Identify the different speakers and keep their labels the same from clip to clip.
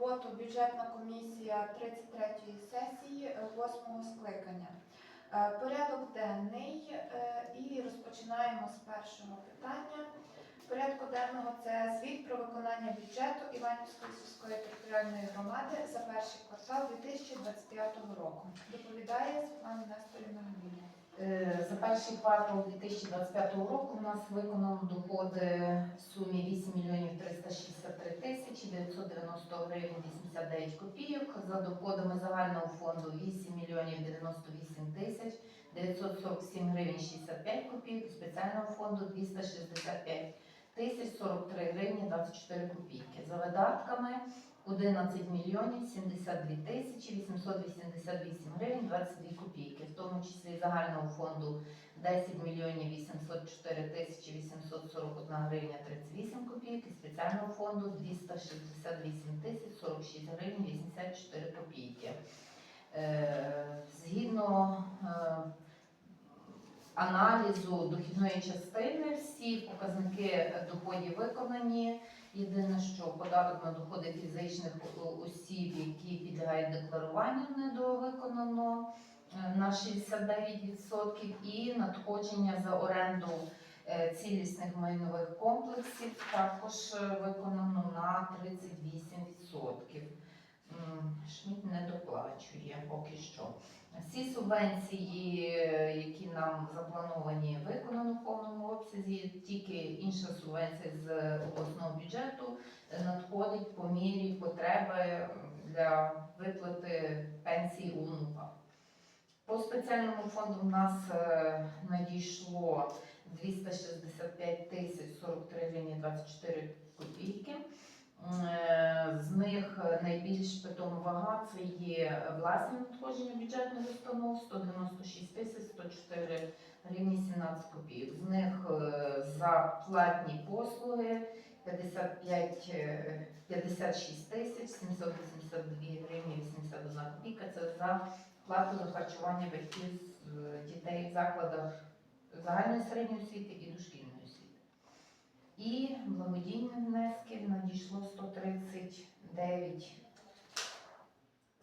Speaker 1: роботу бюджетна комісія 33-ї сесії 8-го скликання. Е, Порядок денний е, і розпочинаємо з першого питання. Порядку денного це звіт про виконання бюджету Іванівської сільської територіальної громади за перший квартал 2025 року. Доповідає Світлана Несторівна Гаміля.
Speaker 2: Е, За перший квартал 2025 року у нас виконано доходи в сумі 8 мільйонів 363 тисячі 990 гривень 89 копійок. За доходами загального фонду 8 мільйонів 98 тисяч 947 гривень 65 копійок. Спеціального фонду 265 тисяч 43 гривні 24 копійки. За видатками 11 мільйонів 72 тисячі 888 гривень 22 копійки, в тому числі загального фонду 10 мільйонів 804 тисячі 841 гривня 38 копійок і спеціального фонду 268 тисяч 46 гривень 84 копійки. Е, Згідно е, аналізу дохідної частини, всі показники доходів виконані. Єдине, що податок на доходи фізичних осіб, які підлягають декларуванню, недовиконано на 69% і надходження за оренду е, цілісних майнових комплексів також е, виконано на 38%. Шміт не доплачує поки що. Всі субвенції, е, які нам заплановані, виконано в повному обсязі. Тільки інша субвенція з обласного бюджету е, надходить по мірі потреби для виплати пенсії у УНУПА. По спеціальному фонду в нас е, надійшло 265 тисяч 43 гривні 24 копійки. Е, З них найбільш питома вага це є власні надходження бюджетних установ 196 тисяч 104 гривні 17 копійок. З них е, за платні послуги 55, е, 56 тисяч 782 гривні 81 копійка. Це за плату за харчування батьків з е, дітей в закладах загальної середньої освіти і дошкільної освіти. І благодійних внесків надійшло 139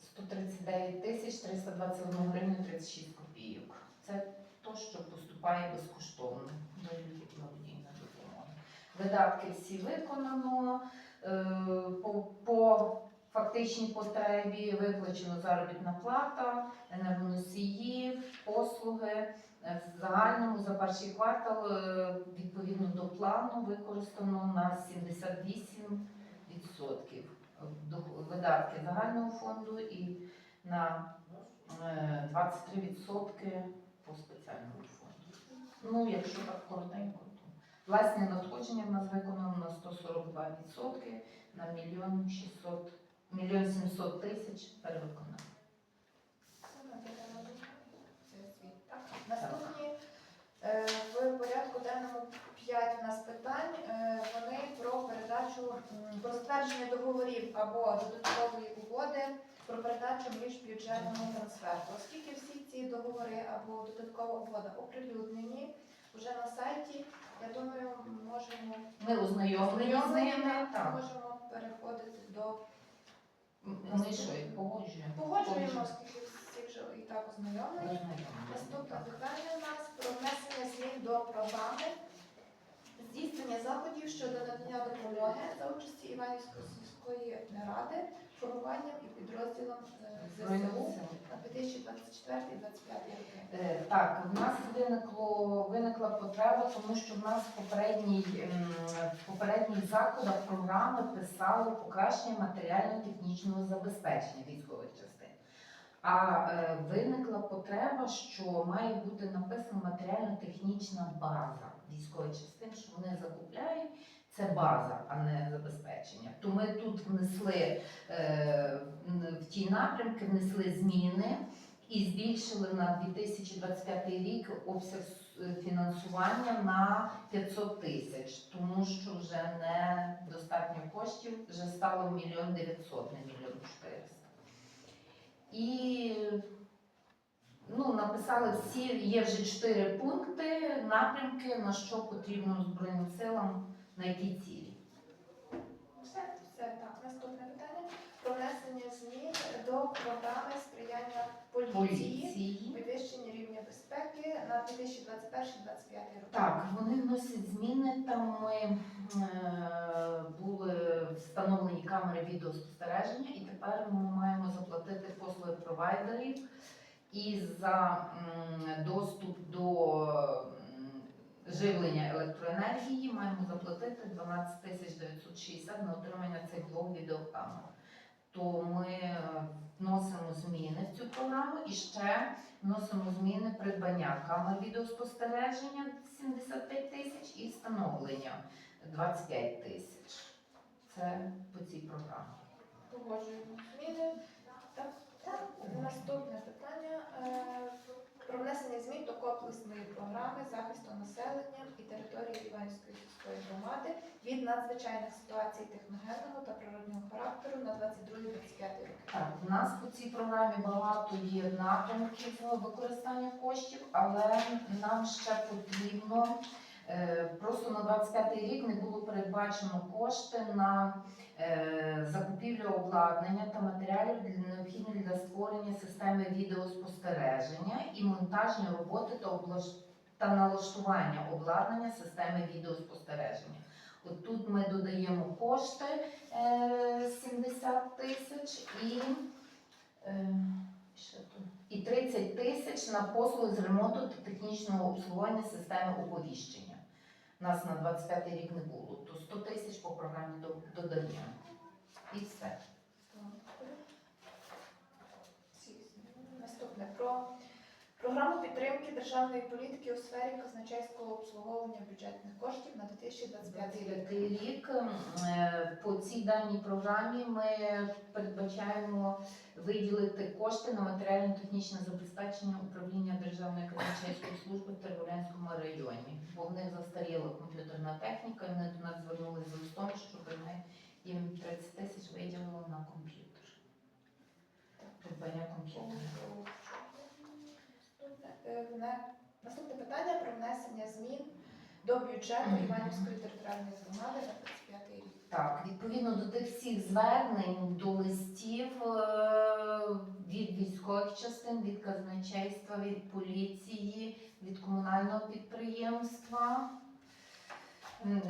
Speaker 2: 139 тисяч 321 гривню 36 копійок. Це то, що поступає безкоштовно до людей благодійної допомоги. Видатки всі виконано. Е, По, по фактичній потребі виплачено заробітна плата, енергоносії, послуги. Е, В загальному за перший квартал е, відповідно до плану використано на 78% Дох- видатки загального фонду і на е, 23% по спеціальному фонду. Ну, якщо так коротенько, то власне надходження в нас виконано на 142%, на мільйон 600, мільйон 700 тисяч.
Speaker 1: Так. Наступні е, в порядку денному 5 у нас питань. Е, Вони про передачу про затвердження договорів або додаткової угоди про передачу міжбюджетного трансферту. Оскільки всі ці договори або додаткова угода оприлюднені вже на сайті, я думаю, можемо
Speaker 2: Ми ознайомлені з ними.
Speaker 1: Можемо
Speaker 2: Ми що, їх погоджуємо?
Speaker 1: погоджуємо, оскільки всі вже і так ознайомлені. Наступне питання у нас про внесення змін до програми здійснення заходів щодо надання допомоги за участі Іванівської сільської ради формуванням і підрозділом е, ЗСУ на 2024-2025 роки.
Speaker 2: Е, Так, в нас виникло виникла потреба, тому що в нас в попередній ем, в попередніх заходах програми писало покращення матеріально-технічного забезпечення військових частин. А е, виникла потреба, що має бути написана матеріально-технічна база військових частин, що вони закупляють. Це база, а не забезпечення. То ми тут внесли е, в ті напрямки, внесли зміни і збільшили на 2025 рік обсяг е, фінансування на 500 тисяч, тому що вже не достатньо коштів, вже стало мільйон 900, не мільйон 400. І ну, написали всі, є вже чотири пункти, напрямки, на що потрібно Збройним силам, на які цілі.
Speaker 1: Все, все так. Наступне питання про внесення змін до програми сприяння поліції, підвищення рівня безпеки на 2021-2025 роки.
Speaker 2: Так, вони вносять зміни. Там ми е, були встановлені камери відеоспостереження, і тепер ми маємо заплатити послуги провайдерів і за м, доступ до живлення електроенергії маємо заплатити 12 тисяч 960 на отримання цих двох відеокамер. То ми е, вносимо зміни в цю програму і ще вносимо зміни придбання камер відеоспостереження 75 тисяч і встановлення 25 тисяч. Це по цій програмі.
Speaker 1: Погоджуємо зміни. Так, так. Наступне питання е, про внесення змін до комплексної програми захисту населення і території Іванівської сільської громади від надзвичайних ситуацій техногенного та природнього характеру на 22-25 роки.
Speaker 2: Так, у нас по цій програмі багато є напрямків використання коштів, але нам ще потрібно е, просто на 25 рік не було передбачено кошти на е, закупівлю обладнання та матеріалів необхідних для створення системи відеоспостереження і монтажні роботи та облаш- та налаштування обладнання системи відеоспостереження. От тут ми додаємо кошти е, 70 тисяч і, е, і 30 тисяч на послуги з ремонту та технічного обслуговування системи оповіщення. Нас на 25 рік не було, то 100 тисяч по програмі додаємо. І все.
Speaker 1: Наступне про програму підтримки державної політики у сфері казначейського обслуговування бюджетних коштів на 2025 рік.
Speaker 2: 25 рік е, по цій даній програмі ми передбачаємо виділити кошти на матеріально-технічне забезпечення управління Державної казначейської служби в Терволянському районі, бо в них застаріла комп'ютерна техніка, і вони до нас звернулися з листом, щоб ми їм 30 тисяч виділили на комп'ютер. Придбання комп'ютера.
Speaker 1: Наступне, питання про внесення змін до бюджету Іванівської територіальної громади на 25 рік.
Speaker 2: Так, відповідно до тих всіх звернень, до листів е, від військових частин, від казначейства, від поліції, від комунального підприємства,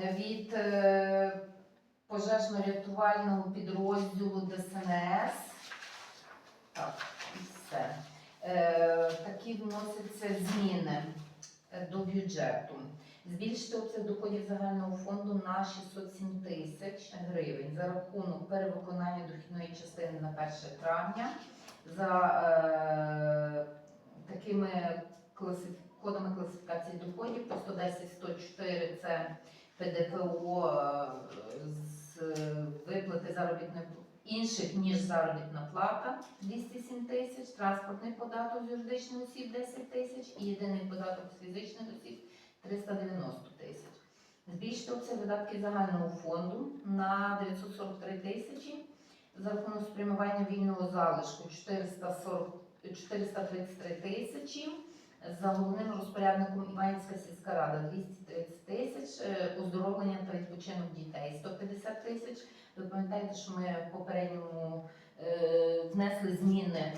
Speaker 2: від е, пожежно-рятувального підрозділу ДСНС. Так, і все. Е, Такі вносяться зміни е, до бюджету. Збільшити обсяг доходів загального фонду на 607 тисяч гривень за рахунок перевиконання дохідної частини на 1 травня за е, такими класиф... кодами класифікації доходів по 110 104 це ПДФО е, з виплати заробітної інших ніж заробітна плата 207 тисяч, транспортний податок з юридичних осіб 10 тисяч і єдиний податок з фізичних осіб 390 тисяч. Збільшити обсяг видатків загального фонду на 943 тисячі за рахунок спрямування вільного залишку 440, 433 тисячі. За головним розпорядником Іванівська сільська рада 230 тисяч, е, оздоровлення та відпочинок дітей 150 тисяч. Ви пам'ятаєте, що ми в попередньому е, внесли зміни,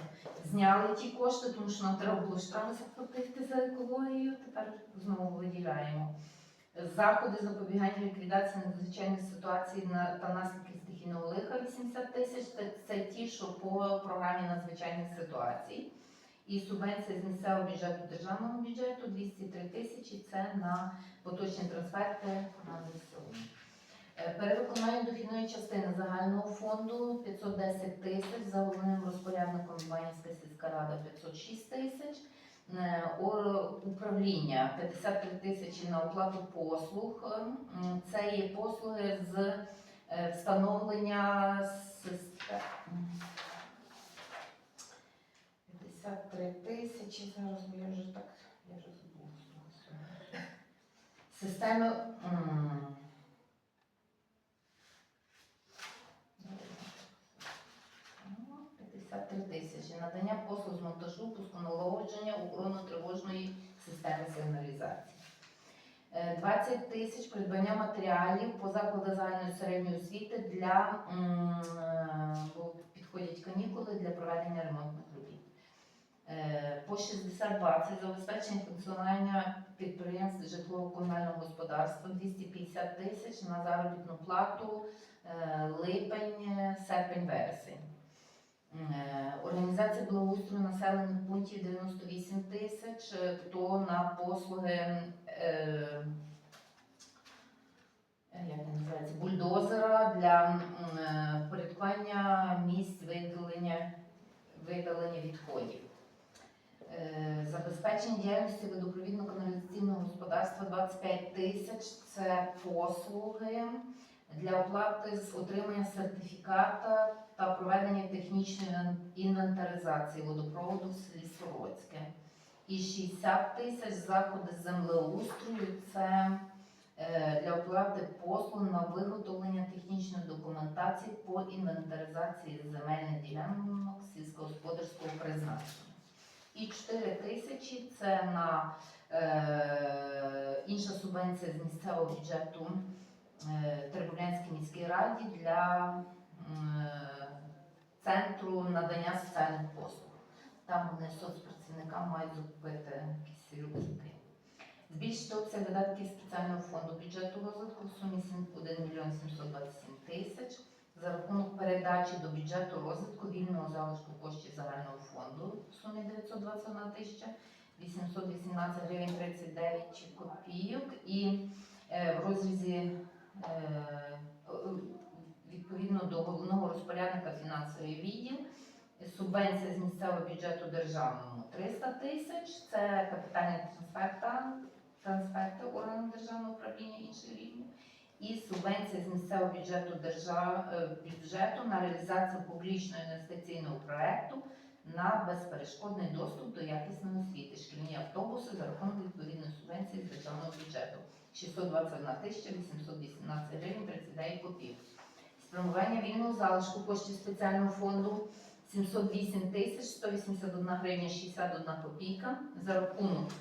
Speaker 2: зняли ті кошти, тому що нам треба було штрафи заплатити за екологію. Тепер знову виділяємо. Заходи запобігання ліквідації надзвичайних ситуацій та наслідків стихійного лиха 80 тисяч. Це, це ті, що по програмі надзвичайних ситуацій. І субвенція з місцевого бюджету державного бюджету 203 тисячі. Це на поточні трансферти на ЗСУ. Е, Перевиконання дохідної частини загального фонду 510 тисяч, за головним розпорядником Іванівська сільська рада 506 тисяч. Е, Управління 53 тисячі на оплату послуг. Це є послуги з е, встановлення систем. 53 тисячі, зараз я вже так, я вже забула. Системи. 53 тисячі. Надання послуг з монтажу, пусконалагодження, охорону тривожної системи сигналізації. Е, Е, 20 тисяч придбання матеріалів по закладах загальної середньої освіти для е, підходять канікули для проведення ремонтних Е, По 60-20 забезпечення функціонування підприємств житлово-комунального господарства 250 тисяч на заробітну плату е, липень, серпень, вересень. Е, Організація благоустрою населених пунктів 98 тисяч, е, то на послуги е, е, як називається, бульдозера для м, е, впорядкування місць видалення, видалення відходів. Е, Забезпечення діяльності водопровідно-каналізаційного господарства 25 тисяч це послуги для оплати з отримання сертифіката та проведення технічної інвентаризації водопроводу в селі Сорочське. І 60 тисяч заходи землеустрою це е, для оплати послуг на виготовлення технічної документації по інвентаризації земельних ділянок сільськогосподарського призначення. І 4 тисячі це на е, інша субвенція з місцевого бюджету е, Теребовлянській міській раді для е, центру надання соціальних послуг. Там вони соцпрацівникам мають закупити якісь рюкзаки. Збільшити обсяг видатків спеціального фонду бюджету розвитку в сумі 1 мільйон 727 тисяч за рахунок передачі до бюджету розвитку вільного залишку коштів загального фонду в сумі 921 тисяча 818 гривень 39 копійок. І е, в розрізі е, відповідно до головного розпорядника фінансовий відділ субвенція з місцевого бюджету державному 300 тисяч, це капітальні трансферта, трансферти органам державного управління інших рівнів, і субвенція з місцевого бюджету держав, е, бюджету на реалізацію публічного інвестиційного проекту на безперешкодний доступ до якісної освіти, шкільні автобуси за рахунок відповідної субвенції з державного бюджету 621 тисяча 818 гривень 39 копійок. Спрямування вільного залишку коштів спеціального фонду 708 тисяч 181 гривня 61 копійка за рахунок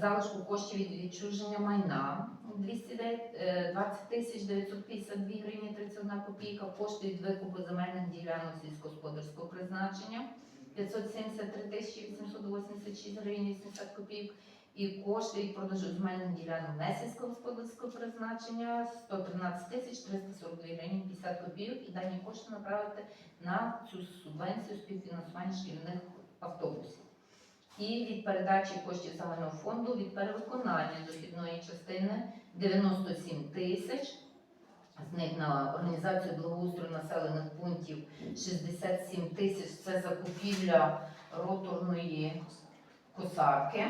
Speaker 2: залишку коштів від відчуження майна. 209, е, 20 тисяч 952 гривні 31 копійка, кошти від викупу земельних ділянок сільськогосподарського призначення. 573 тисячі 886 гривень 80 копійок. І кошти від продажу земельних ділянок не сільськогосподарського призначення. 113 тисяч 342 гривні 50 копійок. І дані кошти направити на цю субвенцію співфінансування шкільних автобусів. І від передачі коштів загального фонду від перевиконання дохідної частини 97 тисяч. З них на організацію благоустрою населених пунктів 67 тисяч це закупівля роторної косарки.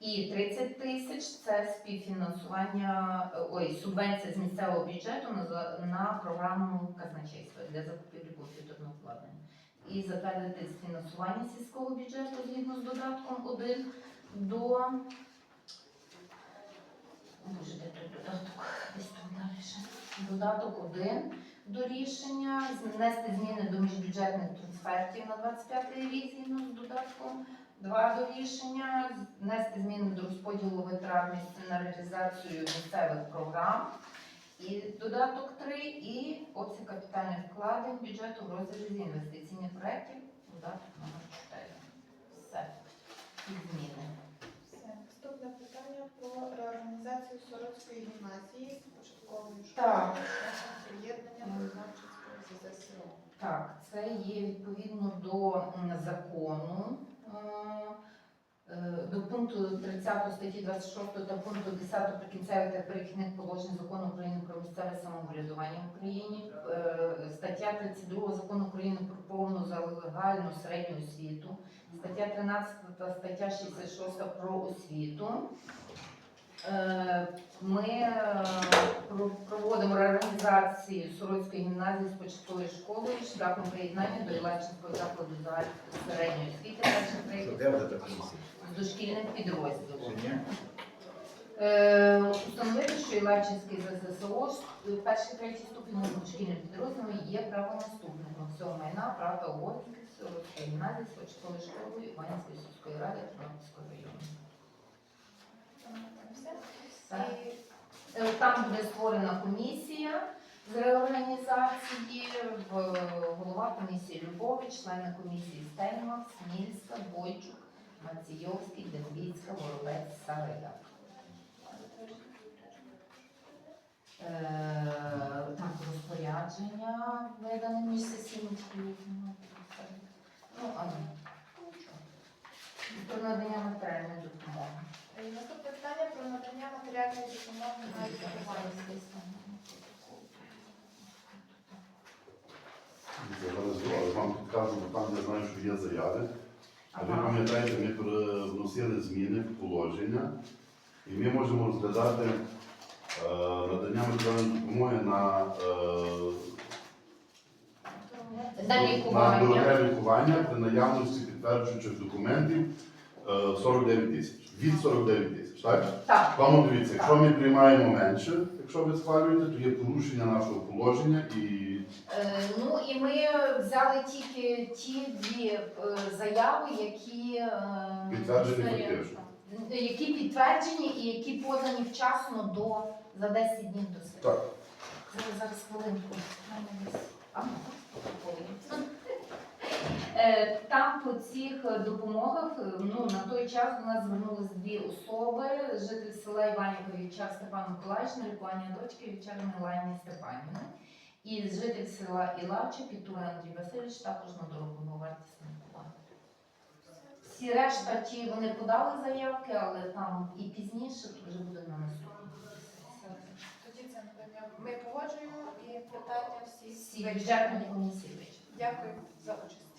Speaker 2: І 30 тисяч це співфінансування, ой, субвенція з місцевого бюджету на, на програму казначейства для закупівлі комп'ютерного обладнання. І затвердити фінансування сільського бюджету згідно з додатком 1 до Боже, де той додаток? Десь тут далі. Додаток 1 до рішення внести зміни до міжбюджетних трансфертів на 25 рік згідно з додатком. Два до рішення внести зміни до розподілу витрат на реалізацію місцевих програм. І додаток 3 і обсяг капітальних вкладень бюджету в розрізі інвестиційних проєктів. Додаток номер 4. Все. І зміни.
Speaker 1: Все. Наступне питання про реорганізацію Сорочської гімназії з початковою школою приєднання до Знамчицького ЗЗСО.
Speaker 2: Так, це є відповідно до закону. Е, До пункту 30 статті 26 та пункту 10 прикінцевих та перехідних положень закону України про місцеве самоврядування в Україні, е, стаття 32 закону України про повну загальну середню освіту, стаття 13 та стаття 66 про освіту. Е, Ми проводимо реорганізацію Сорочської гімназії з початковою школою шляхом приєднання до Ілачинського закладу середньої освіти
Speaker 3: Чи ні?
Speaker 2: Е, Установити, що Ілачинський ЗССО ж перший третій ступінь дошкільним підрозділом є правонаступником всього майна, прав та обов'язків Сорочської гімназії з початковою школою Іванівської сільської ради Тернопільського району. Е, Там буде створена комісія з реорганізації, голова комісії Любович, члени комісії Стельмах, Смільська, Бойчук, Маційовський, Дембіцька, Воробець, Савеля. Е, Так, розпорядження видане між сесійним. Ну, а. Про надання матеріальної допомоги.
Speaker 1: е, наступне питання про надання матеріальної допомоги на лікування.
Speaker 3: Я зараз вам підкажу, там я знаю, що є заяви. А ви пам'ятаєте, ми вносили зміни в положення, і ми можемо розглядати е, надання матеріальної допомоги на, е,
Speaker 2: На
Speaker 3: на
Speaker 2: лікування.
Speaker 3: дороге лікування при наявності підтверджуючих документів е, 49 тисяч. Від 49 тисяч, так?
Speaker 2: Так.
Speaker 3: Тому дивіться, якщо ми приймаємо менше, якщо ви схвалюєте, то є порушення нашого положення і
Speaker 2: Е, Ну і ми взяли тільки ті дві е, заяви, які е,
Speaker 3: Підтверджені фактично.
Speaker 2: які підтверджені і які подані вчасно до за 10 днів до свята.
Speaker 3: так.
Speaker 2: Зараз зараз хвилинку. А, ну. Е, Там по цих допомогах е, ну, на той час до нас звернулися дві особи, житель села Іванівка Вівчар Степан Миколаївич на лікування дочки Вівчар Меланії Степанівни. І житель села Ілача Пітура Андрій Васильович також на дорогу вартісне лікування. Всі решта ті вони подали заявки, але там і пізніше то вже буде на наступній.
Speaker 1: Тоді це надання ми погоджуємо і питання всі
Speaker 2: Всі бюджетні комісії.
Speaker 1: Дякую за участь.